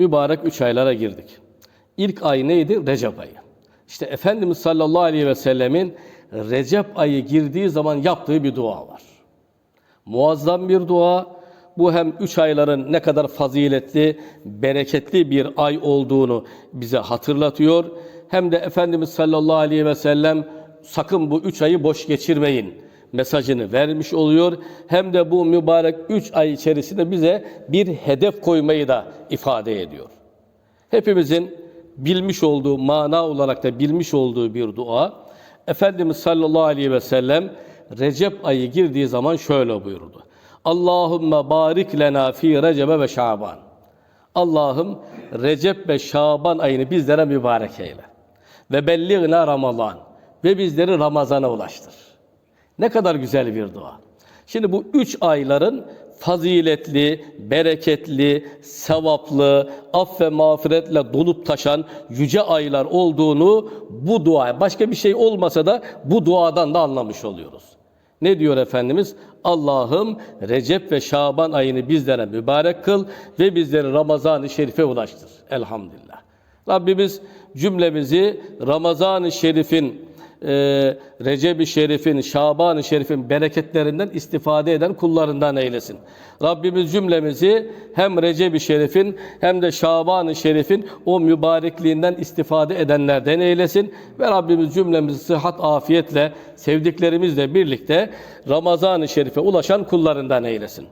mübarek üç aylara girdik. İlk ay neydi? Recep ayı. İşte Efendimiz sallallahu aleyhi ve sellemin Recep ayı girdiği zaman yaptığı bir dua var. Muazzam bir dua. Bu hem üç ayların ne kadar faziletli, bereketli bir ay olduğunu bize hatırlatıyor. Hem de Efendimiz sallallahu aleyhi ve sellem sakın bu üç ayı boş geçirmeyin mesajını vermiş oluyor. Hem de bu mübarek üç ay içerisinde bize bir hedef koymayı da ifade ediyor. Hepimizin bilmiş olduğu, mana olarak da bilmiş olduğu bir dua. Efendimiz sallallahu aleyhi ve sellem Recep ayı girdiği zaman şöyle buyurdu. Allahümme barik lena fi Recebe ve Şaban. Allah'ım Recep ve Şaban ayını bizlere mübarek eyle. Ve belliğna Ramazan. Ve bizleri Ramazan'a ulaştır. Ne kadar güzel bir dua. Şimdi bu üç ayların faziletli, bereketli, sevaplı, aff ve mağfiretle dolup taşan yüce aylar olduğunu bu dua, başka bir şey olmasa da bu duadan da anlamış oluyoruz. Ne diyor Efendimiz? Allah'ım Recep ve Şaban ayını bizlere mübarek kıl ve bizleri Ramazan-ı Şerif'e ulaştır. Elhamdülillah. Rabbimiz cümlemizi Ramazan-ı Şerif'in e, Recep-i Şerif'in, Şaban-ı Şerif'in bereketlerinden istifade eden kullarından eylesin. Rabbimiz cümlemizi hem Recep-i Şerif'in hem de Şaban-ı Şerif'in o mübarekliğinden istifade edenlerden eylesin. Ve Rabbimiz cümlemizi sıhhat, afiyetle, sevdiklerimizle birlikte Ramazan-ı Şerif'e ulaşan kullarından eylesin.